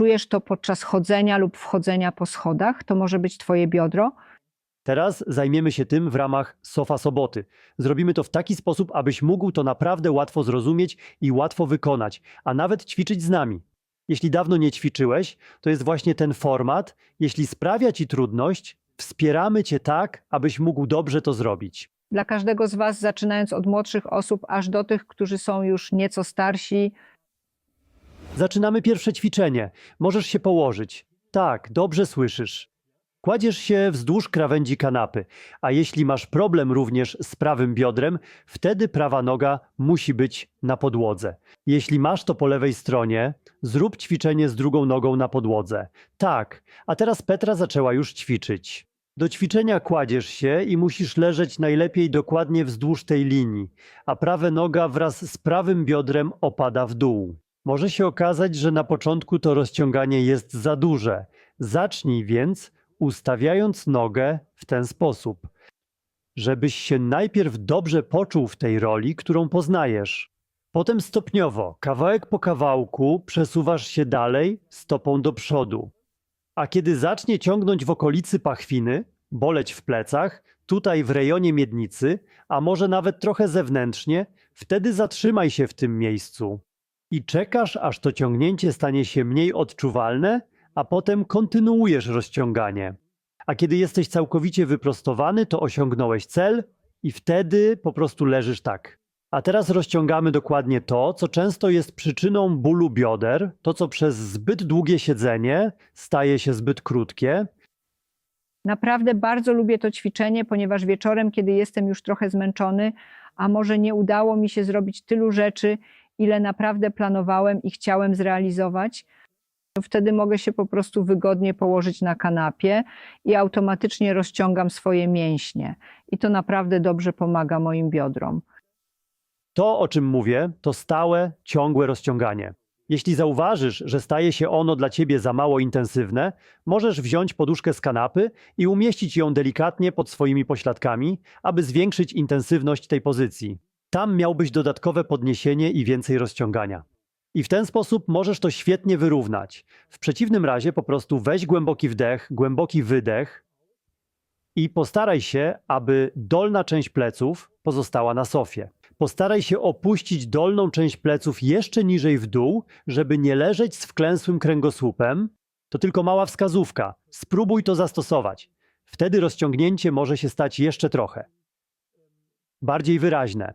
czujesz to podczas chodzenia lub wchodzenia po schodach, to może być twoje biodro. Teraz zajmiemy się tym w ramach Sofa Soboty. Zrobimy to w taki sposób, abyś mógł to naprawdę łatwo zrozumieć i łatwo wykonać, a nawet ćwiczyć z nami. Jeśli dawno nie ćwiczyłeś, to jest właśnie ten format. Jeśli sprawia ci trudność, wspieramy cię tak, abyś mógł dobrze to zrobić. Dla każdego z was, zaczynając od młodszych osób, aż do tych, którzy są już nieco starsi, Zaczynamy pierwsze ćwiczenie. Możesz się położyć. Tak, dobrze słyszysz. Kładziesz się wzdłuż krawędzi kanapy, a jeśli masz problem również z prawym biodrem, wtedy prawa noga musi być na podłodze. Jeśli masz to po lewej stronie, zrób ćwiczenie z drugą nogą na podłodze. Tak, a teraz Petra zaczęła już ćwiczyć. Do ćwiczenia kładziesz się i musisz leżeć najlepiej dokładnie wzdłuż tej linii, a prawa noga wraz z prawym biodrem opada w dół. Może się okazać, że na początku to rozciąganie jest za duże. Zacznij więc ustawiając nogę w ten sposób, żebyś się najpierw dobrze poczuł w tej roli, którą poznajesz. Potem stopniowo, kawałek po kawałku, przesuwasz się dalej stopą do przodu. A kiedy zacznie ciągnąć w okolicy pachwiny, boleć w plecach, tutaj w rejonie miednicy, a może nawet trochę zewnętrznie, wtedy zatrzymaj się w tym miejscu i czekasz, aż to ciągnięcie stanie się mniej odczuwalne, a potem kontynuujesz rozciąganie. A kiedy jesteś całkowicie wyprostowany, to osiągnąłeś cel i wtedy po prostu leżysz tak. A teraz rozciągamy dokładnie to, co często jest przyczyną bólu bioder, to co przez zbyt długie siedzenie staje się zbyt krótkie. Naprawdę bardzo lubię to ćwiczenie, ponieważ wieczorem, kiedy jestem już trochę zmęczony, a może nie udało mi się zrobić tylu rzeczy, ile naprawdę planowałem i chciałem zrealizować, wtedy mogę się po prostu wygodnie położyć na kanapie i automatycznie rozciągam swoje mięśnie. I to naprawdę dobrze pomaga moim biodrom. To, o czym mówię, to stałe, ciągłe rozciąganie. Jeśli zauważysz, że staje się ono dla ciebie za mało intensywne, możesz wziąć poduszkę z kanapy i umieścić ją delikatnie pod swoimi pośladkami, aby zwiększyć intensywność tej pozycji. Tam miałbyś dodatkowe podniesienie i więcej rozciągania. I w ten sposób możesz to świetnie wyrównać. W przeciwnym razie po prostu weź głęboki wdech, głęboki wydech i postaraj się, aby dolna część pleców pozostała na sofie. Postaraj się opuścić dolną część pleców jeszcze niżej w dół, żeby nie leżeć z wklęsłym kręgosłupem. To tylko mała wskazówka. Spróbuj to zastosować. Wtedy rozciągnięcie może się stać jeszcze trochę. Bardziej wyraźne.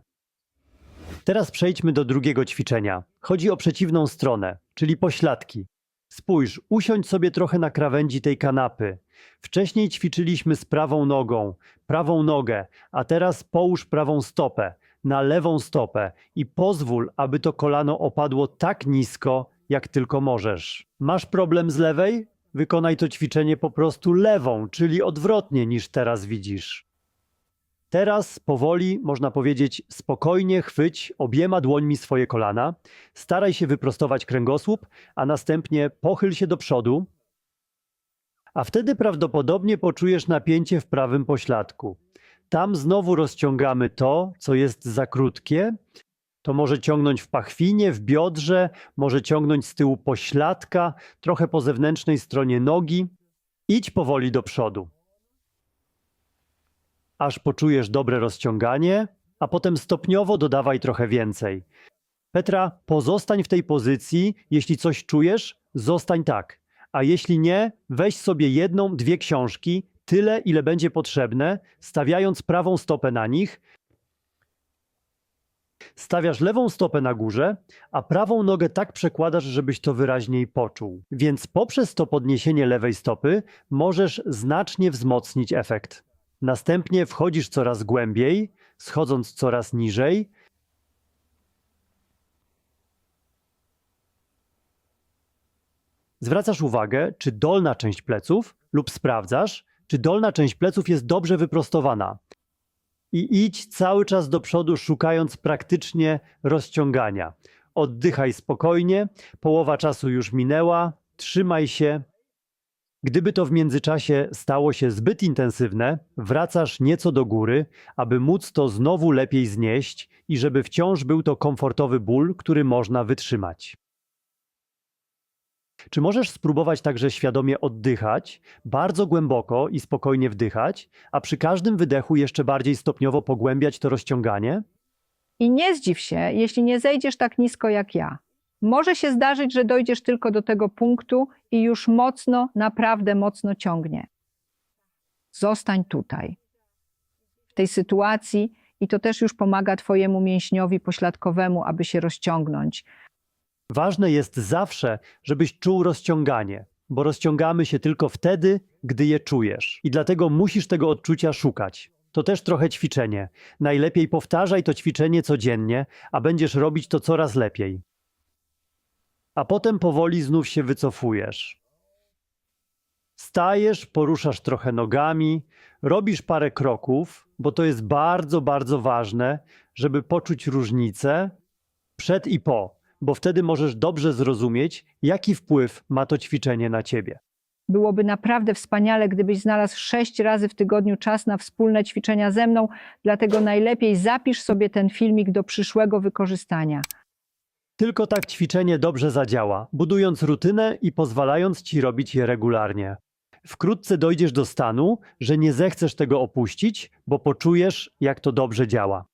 Teraz przejdźmy do drugiego ćwiczenia. Chodzi o przeciwną stronę, czyli pośladki. Spójrz, usiądź sobie trochę na krawędzi tej kanapy. Wcześniej ćwiczyliśmy z prawą nogą, prawą nogę, a teraz połóż prawą stopę na lewą stopę i pozwól, aby to kolano opadło tak nisko, jak tylko możesz. Masz problem z lewej? Wykonaj to ćwiczenie po prostu lewą, czyli odwrotnie niż teraz widzisz. Teraz powoli, można powiedzieć, spokojnie chwyć obiema dłońmi swoje kolana, staraj się wyprostować kręgosłup, a następnie pochyl się do przodu, a wtedy prawdopodobnie poczujesz napięcie w prawym pośladku. Tam znowu rozciągamy to, co jest za krótkie. To może ciągnąć w pachwinie, w biodrze, może ciągnąć z tyłu pośladka, trochę po zewnętrznej stronie nogi. Idź powoli do przodu aż poczujesz dobre rozciąganie, a potem stopniowo dodawaj trochę więcej. Petra, pozostań w tej pozycji, jeśli coś czujesz, zostań tak. A jeśli nie, weź sobie jedną, dwie książki, tyle ile będzie potrzebne, stawiając prawą stopę na nich. Stawiasz lewą stopę na górze, a prawą nogę tak przekładasz, żebyś to wyraźniej poczuł. Więc poprzez to podniesienie lewej stopy możesz znacznie wzmocnić efekt. Następnie wchodzisz coraz głębiej, schodząc coraz niżej. Zwracasz uwagę, czy dolna część pleców, lub sprawdzasz, czy dolna część pleców jest dobrze wyprostowana. I idź cały czas do przodu, szukając praktycznie rozciągania. Oddychaj spokojnie, połowa czasu już minęła, trzymaj się, Gdyby to w międzyczasie stało się zbyt intensywne, wracasz nieco do góry, aby móc to znowu lepiej znieść i żeby wciąż był to komfortowy ból, który można wytrzymać. Czy możesz spróbować także świadomie oddychać, bardzo głęboko i spokojnie wdychać, a przy każdym wydechu jeszcze bardziej stopniowo pogłębiać to rozciąganie? I nie zdziw się, jeśli nie zejdziesz tak nisko jak ja. Może się zdarzyć, że dojdziesz tylko do tego punktu i już mocno, naprawdę mocno ciągnie. Zostań tutaj. W tej sytuacji i to też już pomaga Twojemu mięśniowi pośladkowemu, aby się rozciągnąć. Ważne jest zawsze, żebyś czuł rozciąganie, bo rozciągamy się tylko wtedy, gdy je czujesz. I dlatego musisz tego odczucia szukać. To też trochę ćwiczenie. Najlepiej powtarzaj to ćwiczenie codziennie, a będziesz robić to coraz lepiej. A potem powoli znów się wycofujesz. Stajesz, poruszasz trochę nogami, robisz parę kroków, bo to jest bardzo, bardzo ważne, żeby poczuć różnicę przed i po, bo wtedy możesz dobrze zrozumieć, jaki wpływ ma to ćwiczenie na ciebie. Byłoby naprawdę wspaniale, gdybyś znalazł sześć razy w tygodniu czas na wspólne ćwiczenia ze mną, dlatego najlepiej zapisz sobie ten filmik do przyszłego wykorzystania. Tylko tak ćwiczenie dobrze zadziała, budując rutynę i pozwalając ci robić je regularnie. Wkrótce dojdziesz do stanu, że nie zechcesz tego opuścić, bo poczujesz, jak to dobrze działa.